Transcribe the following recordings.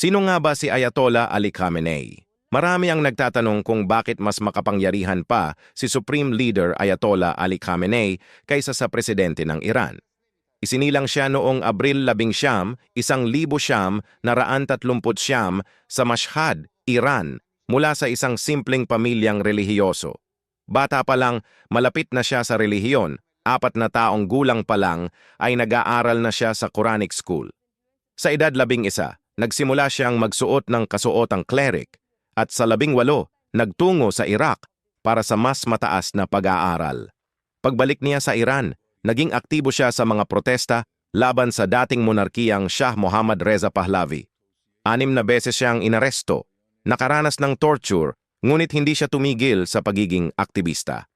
Sino nga ba si Ayatollah Ali Khamenei? Marami ang nagtatanong kung bakit mas makapangyarihan pa si Supreme Leader Ayatollah Ali Khamenei kaysa sa presidente ng Iran. Isinilang siya noong Abril 11, isang libo siyam na raan tatlumput siyam sa Mashhad, Iran, mula sa isang simpleng pamilyang relihiyoso. Bata pa lang, malapit na siya sa relihiyon, apat na taong gulang pa lang ay nag-aaral na siya sa Quranic School. Sa edad labing isa, nagsimula siyang magsuot ng kasuotang cleric at sa labing walo, nagtungo sa Iraq para sa mas mataas na pag-aaral. Pagbalik niya sa Iran, naging aktibo siya sa mga protesta laban sa dating monarkiyang Shah Mohammad Reza Pahlavi. Anim na beses siyang inaresto, nakaranas ng torture, ngunit hindi siya tumigil sa pagiging aktivista.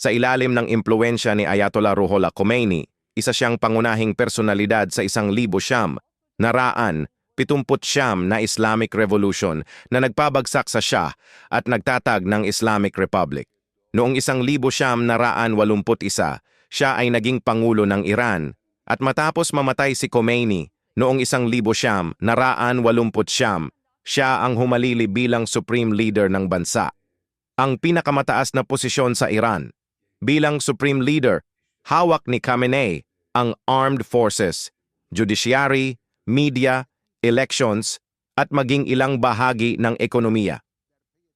Sa ilalim ng impluensya ni Ayatollah Ruhollah Khomeini, isa siyang pangunahing personalidad sa isang libo siyam, naraan, pitumput siyam na Islamic Revolution na nagpabagsak sa Shah at nagtatag ng Islamic Republic. Noong isang libo siyam naraan walumput isa, siya ay naging pangulo ng Iran at matapos mamatay si Khomeini noong isang libo siyam naraan walumput siyam, siya ang humalili bilang supreme leader ng bansa. Ang pinakamataas na posisyon sa Iran. Bilang supreme leader, hawak ni Khamenei ang armed forces, judiciary, media, elections, at maging ilang bahagi ng ekonomiya.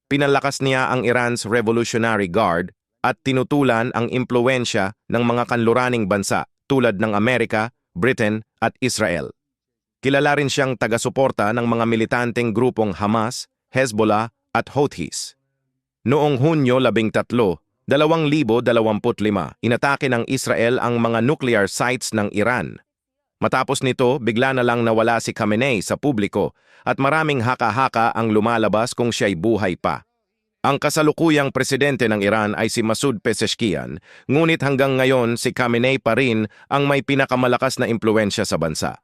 Pinalakas niya ang Iran's Revolutionary Guard at tinutulan ang impluensya ng mga kanluraning bansa tulad ng Amerika, Britain at Israel. Kilala rin siyang taga-suporta ng mga militanteng grupong Hamas, Hezbollah at Houthis. Noong Hunyo 13, 2025, inatake ng Israel ang mga nuclear sites ng Iran. Matapos nito, bigla na lang nawala si Khamenei sa publiko at maraming haka-haka ang lumalabas kung siya'y buhay pa. Ang kasalukuyang presidente ng Iran ay si Masoud Pezeshkian, ngunit hanggang ngayon si Khamenei pa rin ang may pinakamalakas na impluensya sa bansa.